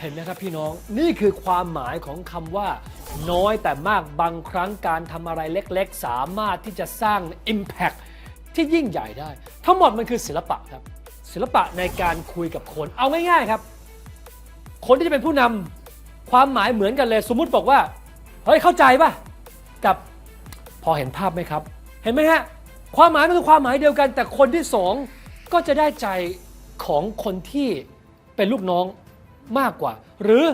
เห็นไหมครับพี่น้องนี่คือความหมายของคำว่า น้อยแต่มากบางครั้งการทำอะไรเล็กๆ สามารถที่จะสร้าง Impact ที่ยิ่งใหญ่ได้ ทั้งหมดมันคือศิลปะครับ ศิลปะในการคุยกับคนเอาง่าย ๆครับ คนที่จะเป็นผู้นำความหมายเหมือนกันเลย สมมุติบอกว่าเฮ้ยเข้าใจป่ะกับพอเห็นภาพไหมครับ เห็นไหมฮะความหมายมันคือความหมายเดียวกัน แต่คนที่สองก็จะได้ใจของคนที่เป็นลูกน้อง มากกว่า หรือ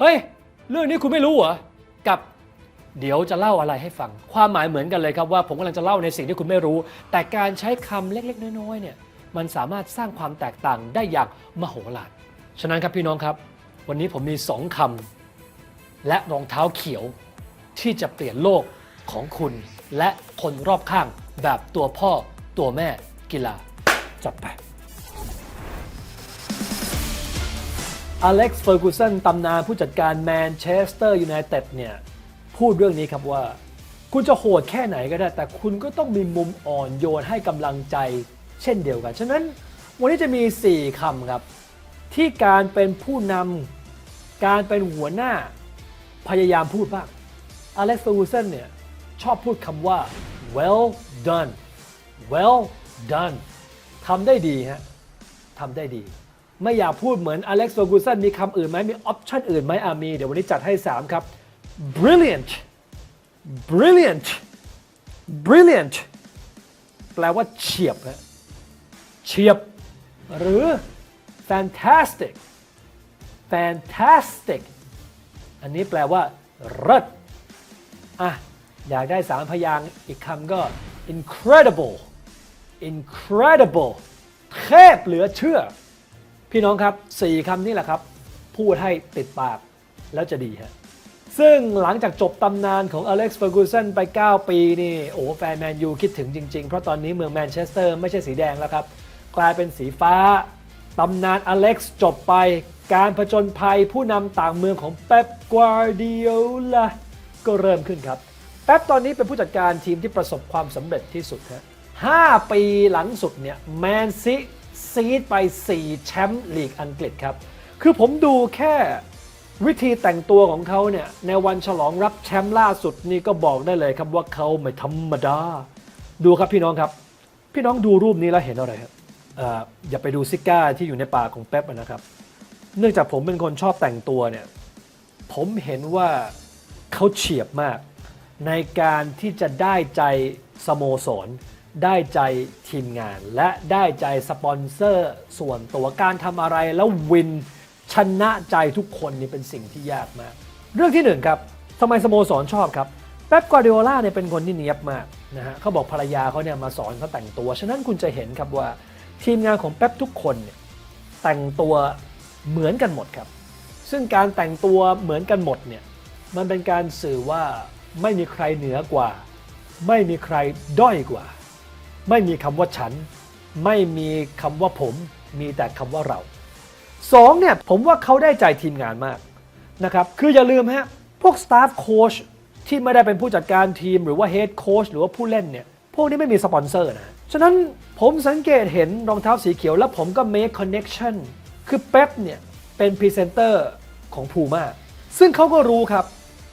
เฮ้ย เรื่องนี้คุณไม่รู้เหรอ กับเดี๋ยวจะเล่าอะไรให้ฟัง ความหมายเหมือนกันเลยครับว่าผมกำลังจะเล่าในสิ่งที่คุณไม่รู้ แต่การใช้คำเล็กๆ น้อยๆเนี่ยมันสามารถสร้างความแตกต่างได้อย่างมโหฬารฉะนั้นครับพี่น้องครับ วันนี้ผมมีสองคำและรองเท้าเขียวที่จะเปลี่ยนโลกของคุณ และคนรอบข้างแบบตัวพ่อตัวแม่กีฬาจัดไป อเล็กซ์เฟอร์กูสันตำนานผู้จัดการแมนเชสเตอร์ยูไนเต็ดเนี่ย พูดเรื่องนี้ครับว่า คุณจะโหดแค่ไหนก็ได้ แต่คุณก็ต้องมีมุมอ่อนโยนให้กำลังใจเช่นเดียวกัน ฉะนั้นวันนี้จะมี 4คำครับ ที่การเป็นผู้นำการเป็นหัวหน้าพยายามพูดบ้างอเล็กซ์เฟอร์กูสันเนี่ย ชอบพูดคำว่า well done well done ทำได้ดีฮะทำได้ดี ไม่อยากพูดเหมือนอเล็กซ์ e r กูสันมีคำอื่นไหมมีออปชันอื่นไหมอามี เดี๋ยววันนี้จัดให้ 3 ครับ brilliant brilliant brilliant แปลว่าเฉียบฮะเฉียบ หรือ fantastic fantastic อันนี้แปลว่าเลิศอะ อยากได้สามพยางอีกคำก็ incredible incredible เทพเหลือเชื่อ พี่น้องครับ4คำนี้แหละครับ พูดให้ติดปากแล้วจะดีฮะซึ่งหลังจากจบตำนานของอเล็กซ์เฟอร์กูสันไป 9 ปีนี่โอ้แฟนแมนยูคิดถึงจริง ๆ เพราะตอนนี้เมืองแมนเชสเตอร์ไม่ใช่สีแดงแล้วครับ กลายเป็นสีฟ้า ตำนานอเล็กซ์จบไป การผจญภัยผู้นำต่างเมืองของเป๊ปกวาร์ดิโอลาก็เริ่มขึ้นครับแป๊บตอนนี้เป็นผู้จัดการทีมที่ประสบความสำเร็จที่สุดฮะ5ปีหลังสุดเนี่ยแมนซิ ซีดไป 4 แชมป์ลีกอังกฤษครับ คือผมดูแค่วิธีแต่งตัวของเขาเนี่ย ในวันฉลองรับแชมป์ล่าสุดนี่ก็บอกได้เลยครับว่าเขาไม่ธรรมดา ดูครับพี่น้องครับ พี่น้องดูรูปนี้แล้วเห็นอะไรครับออย่าไปดูซิก้าที่อยู่ในป่าของเป๊ปนะครับ เนื่องจากผมเป็นคนชอบแต่งตัวเนี่ย ผมเห็นว่าเขาเฉียบมาก ในการที่จะได้ใจสโมสร ได้ใจทีมงาน และได้ใจสปอนเซอร์ ส่วนตัวการทำอะไรแล้ววินชนะใจทุกคนนี่เป็นสิ่งที่ยากมาก เรื่องที่หนึ่งครับทำไมสโมสรชอบครับเป๊ปกวาร์ดิโอล่าเนี่ยเป็นคนที่เนียบมากนะฮะเขาบอกภรรยาเขาเนี่ยมาสอนเขาแต่งตัว ฉะนั้นคุณจะเห็นครับว่าทีมงานของเป๊ปทุกคนเนี่ยแต่งตัวเหมือนกันหมดครับ ซึ่งการแต่งตัวเหมือนกันหมดเนี่ยมันเป็นการสื่อว่าไม่มีใครเหนือกว่า ไม่มีใครด้อยกว่า ไม่มีคำว่าฉัน ไม่มีคำว่าผม มีแต่คำว่าเราสองเนี่ยผมว่าเขาได้ใจทีมงานมากนะครับคืออย่าลืมฮะพวกสตาฟโค้ชที่ไม่ได้เป็นผู้จัดการทีมหรือว่าเฮดโค้ชหรือว่าผู้เล่นเนี่ยพวกนี้ไม่มีสปอนเซอร์นะฉะนั้นผมสังเกตเห็นรองเท้าสีเขียวแล้วผมก็ make connection คือเป๊ปเนี่ยเป็นพรีเซนเตอร์ของพูม่าซึ่งเขาก็รู้ครับ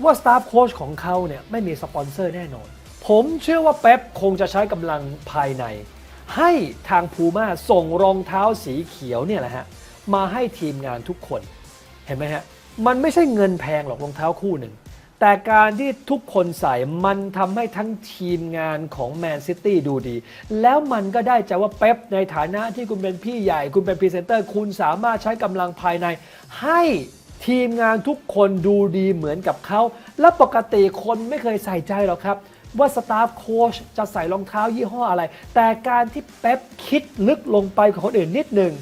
ว่าสตาฟโค้ชของเขาเนี่ยไม่มีสปอนเซอร์แน่นอน ผมเชื่อว่าเป๊ปคงจะใช้กำลังภายใน ให้ทางพูม่าส่งรองเท้าสีเขียวเนี่ยแหละฮะมาให้ทีมงานทุกคนเห็นไหมฮะมันไม่ใช่เงินแพงหรอกรองเท้าคู่หนึ่ง แต่การที่ทุกคนใส่มันทำให้ทั้งทีมงานของแมนซิตี้ดูดี แล้วมันก็ได้ใจว่าเป๊ปในฐานะที่คุณเป็นพี่ใหญ่ คุณเป็นพรีเซนเตอร์ คุณสามารถใช้กำลังภายใน ให้ทีมงานทุกคนดูดีเหมือนกับเขา และปกติคนไม่เคยใส่ใจหรอกครับ ว่าสตาฟโค้ชจะใส่รองเท้ายี่ห้ออะไร แต่การที่เป๊ปคิดลึกลงไปกับคนอื่นนิดหนึ่ง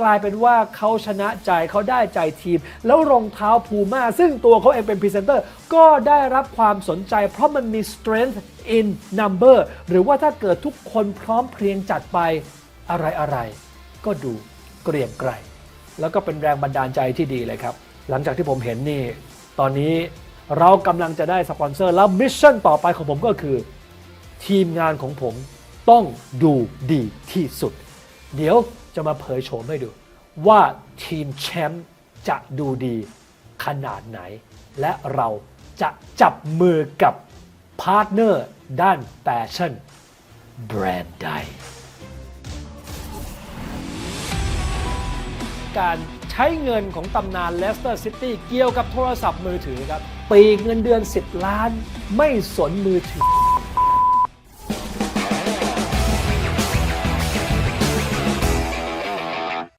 กลายเป็นว่าเขาชนะใจเขาได้ใจทีม แล้วรองเท้าพูม่าซึ่งตัวเขาเองเป็นพรีเซนเตอร์ ก็ได้รับความสนใจ เพราะมันมี strength in number หรือว่าถ้าเกิดทุกคนพร้อมเพรียงจัดไปอะไรอะไรก็ดูเกรียงไกรแล้วก็เป็นแรงบันดาลใจที่ดีเลยครับ หลังจากที่ผมเห็นนี่ ตอนนี้ เรากำลังจะได้สปอนเซอร์แล้วมิชชั่นต่อไปของผมก็คือ ทีมงานของผมต้องดูดีที่สุด เดี๋ยวจะมาเผยโฉมให้ดู ว่าทีมแชมป์จะดูดีขนาดไหน และเราจะจับมือกับพาร์ทเนอร์ด้านแฟชั่นแบรนด์ใดการใช้เงินของตำนานเลสเตอร์ซิตี้เกี่ยวกับโทรศัพท์มือถือครับ ปีกเงินเดือน 10 ล้าน ไม่สนมือถือ